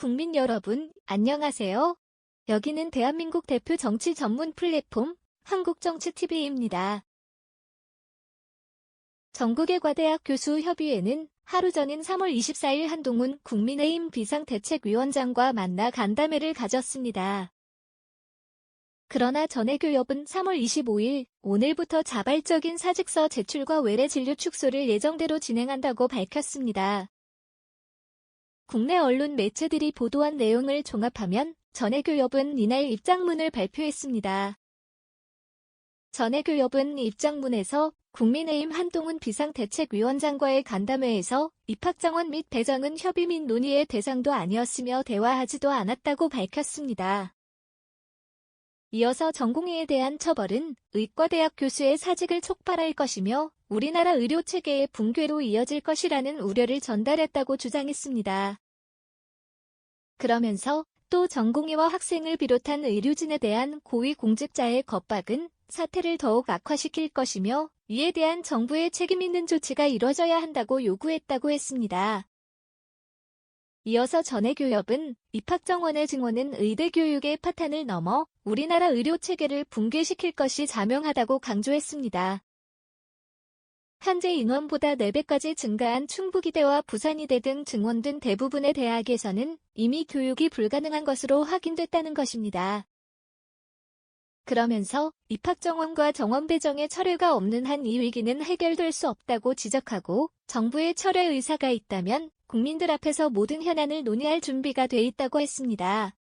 국민 여러분, 안녕하세요. 여기는 대한민국 대표 정치 전문 플랫폼 한국정치TV입니다. 전국의 과대학 교수 협의회는 하루 전인 3월 24일 한동훈 국민의힘 비상대책위원장과 만나 간담회를 가졌습니다. 그러나 전해교협은 3월 25일 오늘부터 자발적인 사직서 제출과 외래 진료 축소를 예정대로 진행한다고 밝혔습니다. 국내 언론 매체들이 보도한 내용을 종합하면 전해교협은 이날 입장문을 발표했습니다. 전해교협은 입장문에서 국민의힘 한동훈 비상대책위원장과의 간담회에서 입학정원 및 배정은 협의 및 논의의 대상도 아니었으며 대화하지도 않았다고 밝혔습니다. 이어서 전공의에 대한 처벌은 의과대학 교수의 사직을 촉발할 것이며 우리나라 의료체계의 붕괴로 이어질 것이라는 우려를 전달했다고 주장했습니다. 그러면서 또 전공의와 학생을 비롯한 의료진에 대한 고위 공직자의 겁박은 사태를 더욱 악화시킬 것이며 이에 대한 정부의 책임 있는 조치가 이뤄져야 한다고 요구했다고 했습니다. 이어서 전해 교협은 입학정원의 증원은 의대 교육의 파탄을 넘어 우리나라 의료 체계를 붕괴시킬 것이 자명하다고 강조했습니다. 현재 인원보다 4배까지 증가한 충북이대와 부산이대 등 증원된 대부분의 대학에서는 이미 교육이 불가능한 것으로 확인됐다는 것입니다. 그러면서 입학정원과 정원 배정의 철회가 없는 한 이 위기는 해결될 수 없다고 지적하고 정부의 철회 의사가 있다면 국민들 앞에서 모든 현안을 논의할 준비가 돼 있다고 했습니다.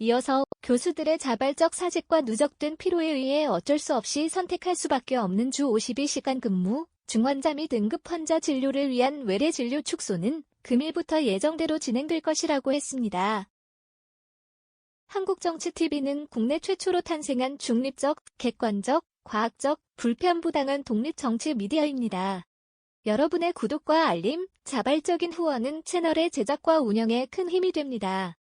이어서 교수들의 자발적 사직과 누적된 피로에 의해 어쩔 수 없이 선택할 수밖에 없는 주 52시간 근무, 중환자 및 응급 환자 진료를 위한 외래 진료 축소는 금일부터 예정대로 진행될 것이라고 했습니다. 한국정치TV는 국내 최초로 탄생한 중립적, 객관적, 과학적, 불편부당한 독립정치 미디어입니다. 여러분의 구독과 알림, 자발적인 후원은 채널의 제작과 운영에 큰 힘이 됩니다.